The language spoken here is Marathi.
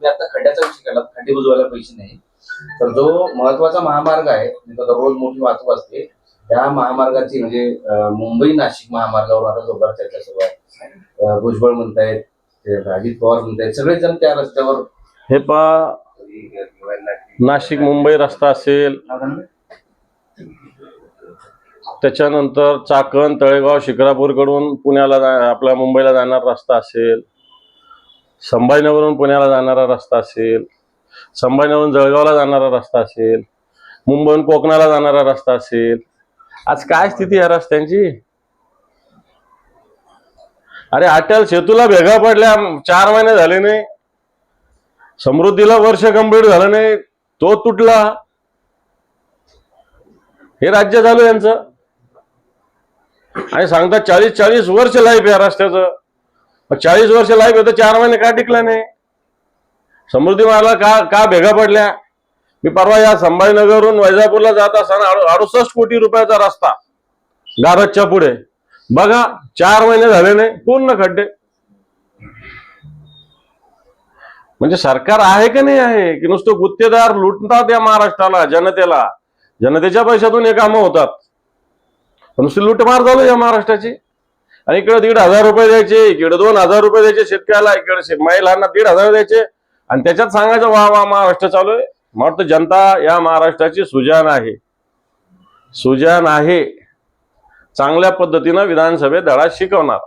तुम्ही आता खड्ड्याचा विषय केला खड्डे बुजवायला पैसे नाही. तर जो महत्त्वाचा महामार्ग आहे दररोज मोठी वाहतूक असते. त्या महामार्गाची म्हणजे मुंबई नाशिक महामार्गावर आता जोरदार चर्चा सुरू आहे. भुजबळ म्हणतायत अजित पवार म्हणतायत सगळेच जण त्या रस्त्यावर हे पा नाशिक मुंबई रस्ता असेल त्याच्यानंतर चाकण तळेगाव शिक्रापूरकडून पुण्याला आपल्या मुंबईला जाणारा रस्ता असेल. संभाजीनगरहून पुण्याला जाणारा रस्ता असेल संभाजीनगरहून जळगावला जाणारा रस्ता असेल मुंबईहून कोकणाला जाणारा रस्ता असेल आज काय स्थिती आहे रस्त्यांची? अरे अटल सेतूला भेगा पडल्या चार महिने झाले नाही. समृद्धीला वर्ष कंप्लीट झालं नाही तो तुटला. हे राज्य झालं यांचं. आणि सांगतात चाळीस चाळीस वर्ष लाईफ या रस्त्याचं. चाळीस वर्ष लाईफ होतं चार महिने का टिकला नाही? समृद्धी मला का का भेगा पडल्या? मी परवा या संभाजीनगरहून वैजापूरला जात असताना अडुसष्ट कोटी रुपयाचा रस्ता गारजच्या पुढे. बघा चार महिने झाले नाही पूर्ण खड्डे. म्हणजे सरकार आहे की नाही आहे? की नुसतं गुत्तेदार लुटतात या महाराष्ट्राला जनतेला? जनतेच्या पैशातून हे कामं होतात. नुसती लुटमार झालो या महाराष्ट्राची. आणि इकडे दीड हजार रुपये द्यायचे इकडे दोन हजार रुपये द्यायचे शेतकऱ्याला इकडे शे- महिलांना दीड हजार द्यायचे. आणि त्याच्यात सांगायचं वा वा महाराष्ट्र चालू आहे. मला जनता या महाराष्ट्राची सुजान आहे. सुजान आहे. चांगल्या पद्धतीनं विधानसभेत धडा शिकवणार.